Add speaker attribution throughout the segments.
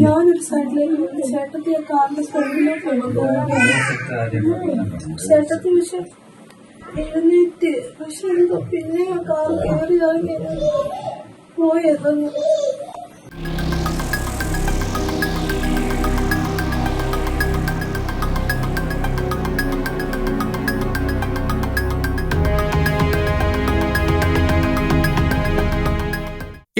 Speaker 1: ഞാനൊരു സൈഡിലേക്ക് നിന്ന് ചേട്ടത്തി ആ കാറിന്റെ ഫ്രണ്ടിലോട്ട് ചേട്ടത്തി പക്ഷെ എഴുന്നേറ്റ്. പക്ഷെ പിന്നെ ആ കാർ കയറി ഇറങ്ങി പോയതെന്ന്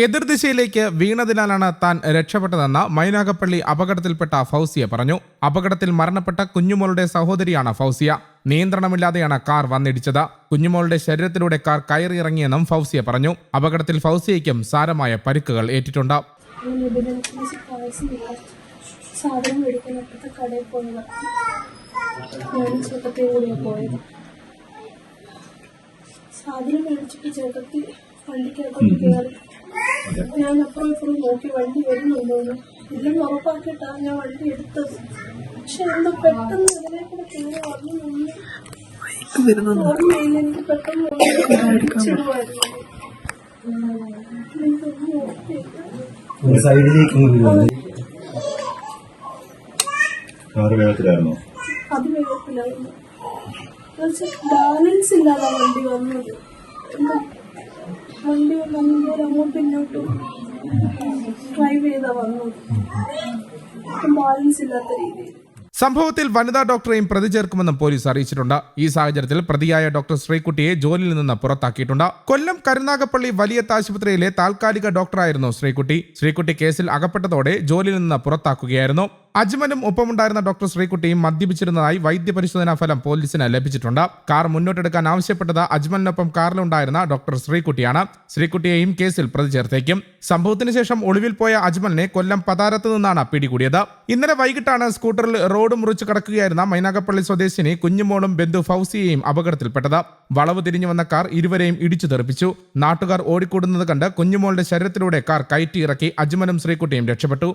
Speaker 2: എതിർദിശയിലേക്ക് വീണതിനാലാണ് താൻ രക്ഷപ്പെട്ടതെന്ന് മൈനാഗപ്പള്ളി അപകടത്തിൽപ്പെട്ട ഫൗസിയ പറഞ്ഞു. അപകടത്തിൽ മരണപ്പെട്ട കുഞ്ഞുമോളുടെ സഹോദരിയാണ് ഫൗസിയ. നിയന്ത്രണമില്ലാതെയാണ് കാർ വന്നിടിച്ചത്. കുഞ്ഞുമോളുടെ ശരീരത്തിലൂടെ കാർ കയറിയിറങ്ങിയെന്നും ഫൗസിയ പറഞ്ഞു. അപകടത്തിൽ ഫൗസിയയ്ക്കും സാരമായ പരിക്കുകൾ ഏറ്റിട്ടുണ്ട്.
Speaker 1: അങ്ങനെ ഇതിനനുസരിച്ച് കാശില്ല സാധനം മേടിക്കാൻ അപ്പുറത്തെ കടയിൽ പോയത്. ഞാനും ചേട്ടത്തിയും കൂടിയാണ് പോയത്. സാധനം മേടിച്ചിട്ട് ചേട്ടത്തി വണ്ടിക്കകത്തോട്ട് കയറി ഞാൻ അപ്പുറം ഇപ്പുറം നോക്കി വണ്ടി വരുന്നുണ്ടോന്ന് ഇല്ലെന്ന് ഉറപ്പാക്കിയിട്ടാണ് ഞാൻ വണ്ടി എടുത്തത്. പക്ഷെ എന്താ പെട്ടെന്ന് അതിനെ കൂടെ പിന്നെ വന്നു നിന്ന് ഓർമ്മയില്ല എനിക്ക് പെട്ടെന്ന്
Speaker 3: സൈഡിലേക്ക് വേഗത്തിലായിരുന്നോ?
Speaker 1: അത് വേഗത്തിലായിരുന്നു. ബാലൻസ് ഇല്ലാതെ വണ്ടി വന്നത്. എന്താ വണ്ടി വന്നപ്പോൾ അങ്ങോട്ടും ഇങ്ങോട്ടും ഡ്രൈവ് ചെയ്താ വന്നു. ബാലൻസ് ഇല്ലാത്ത രീതിയിൽ.
Speaker 2: സംഭവത്തിൽ വനിതാ ഡോക്ടറെയും പ്രതി ചേർക്കുമെന്നും പോലീസ് അറിയിച്ചിട്ടുണ്ട്. ഈ സാഹചര്യത്തിൽ പ്രതിയായ ഡോക്ടർ ശ്രീകുട്ടിയെ ജോലിയിൽ നിന്ന് പുറത്താക്കിയിട്ടുണ്ട്. കൊല്ലം കരുനാഗപ്പള്ളി വലിയത്ത് ആശുപത്രിയിലെ താൽക്കാലിക ഡോക്ടറായിരുന്നു ശ്രീകുട്ടി. ശ്രീകുട്ടി കേസിൽ അകപ്പെട്ടതോടെ ജോലിയിൽ നിന്ന് പുറത്താക്കുകയായിരുന്നു. അജ്മലും ഒപ്പമുണ്ടായിരുന്ന ഡോക്ടർ ശ്രീകുട്ടിയും മദ്യപിച്ചിരുന്നതായി വൈദ്യപരിശോധനാ ഫലം പോലീസിന് ലഭിച്ചിട്ടുണ്ട്. കാർ മുന്നോട്ടെടുക്കാൻ ആവശ്യപ്പെട്ടത് അജ്മലിനൊപ്പം കാറിലുണ്ടായിരുന്ന ഡോക്ടർ ശ്രീകുട്ടിയാണ്. ശ്രീകുട്ടിയെയും കേസിൽ പ്രതി ചേർത്തേക്കും സംഭവത്തിന് ശേഷം ഒളിവിൽ പോയ അജ്മലിനെ കൊല്ലം പതാരത്ത് നിന്നാണ് പിടികൂടിയത്. ഇന്നലെ വൈകിട്ടാണ് സ്കൂട്ടറിൽ റോഡ് മുറിച്ച് കടക്കുകയായിരുന്ന മൈനാഗപ്പള്ളി സ്വദേശിനി കുഞ്ഞുമോളും ബന്ധു ഫൗസിയെയും അപകടത്തിൽപ്പെട്ടത്. വളവ് തിരിഞ്ഞു വന്ന കാർ ഇരുവരെയും ഇടിച്ചു തെറിപ്പിച്ചു. നാട്ടുകാർ ഓടിക്കൂടുന്നത് കണ്ട് കുഞ്ഞുമോളുടെ ശരീരത്തിലൂടെ കാർ കയറ്റിയിറക്കി അജ്മലും ശ്രീകുട്ടിയും രക്ഷപ്പെട്ടു.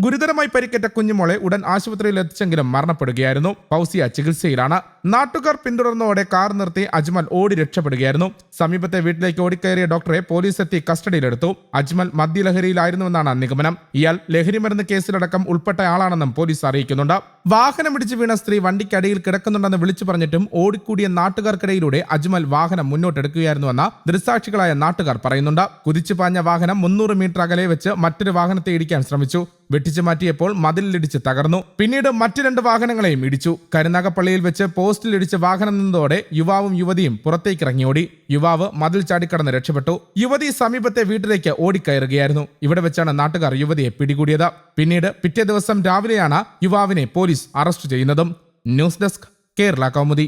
Speaker 2: ഗുരുതരമായി പരിക്കേറ്റ കുഞ്ഞുമോളെ ഉടൻ ആശുപത്രിയിൽ എത്തിച്ചെങ്കിലും മരണപ്പെടുകയായിരുന്നു. ഫൗസിയ ചികിത്സയിലാണ്. നാട്ടുകാർ പിന്തുടർന്നതോടെ കാർ നിർത്തി അജ്മൽ ഓടി രക്ഷപ്പെടുകയായിരുന്നു. സമീപത്തെ വീട്ടിലേക്ക് ഓടിക്കയറിയ ഡോക്ടറെ പോലീസ് എത്തി കസ്റ്റഡിയിലെടുത്തു. അജ്മൽ മദ്യലഹരിയിലായിരുന്നുവെന്നാണ് നിഗമനം. ഇയാൾ ലഹരിമരുന്ന് കേസിലടക്കം ഉൾപ്പെട്ടയാളാണെന്നും പോലീസ് അറിയിക്കുന്നുണ്ട്. വാഹനം ഇടിച്ചു വീണ സ്ത്രീ വണ്ടിക്കടിയിൽ കിടക്കുന്നുണ്ടെന്ന് വിളിച്ചു പറഞ്ഞിട്ടും ഓടിക്കൂടിയ നാട്ടുകാർക്കിടയിലൂടെ അജ്മൽ വാഹനം മുന്നോട്ടെടുക്കുകയായിരുന്നുവെന്ന് ദൃസാക്ഷികളായ നാട്ടുകാർ പറയുന്നുണ്ട്. കുതിച്ചു പാഞ്ഞ വാഹനം മുന്നൂറ് മീറ്റർ അകലെ വെച്ച് മറ്റൊരു വാഹനത്തെ ഇടിക്കാൻ ശ്രമിച്ചു. വെട്ടിച്ചു മാറ്റിയപ്പോൾ മതിലിടിച്ച് തകർന്നു. പിന്നീട് മറ്റു രണ്ട് വാഹനങ്ങളെയും ഇടിച്ചു. കരുനാഗപ്പള്ളിയിൽ വെച്ച് പോസ്റ്റിൽ ഇടിച്ച് വാഹനം നിന്നതോടെ യുവാവും യുവതിയും പുറത്തേക്ക് ഇറങ്ങിയോടി യുവാവ് മതിൽ ചാടിക്കടന്ന് രക്ഷപ്പെട്ടു. യുവതി സമീപത്തെ വീട്ടിലേക്ക് ഓടിക്കയറുകയായിരുന്നു. ഇവിടെ വെച്ചാണ് നാട്ടുകാർ യുവതിയെ പിടികൂടിയത്. പിന്നീട് പിറ്റേ ദിവസം രാവിലെയാണ് യുവാവിനെ പോലീസ് അറസ്റ്റ് ചെയ്യുന്നതും. News desk Kerala Kaumudi.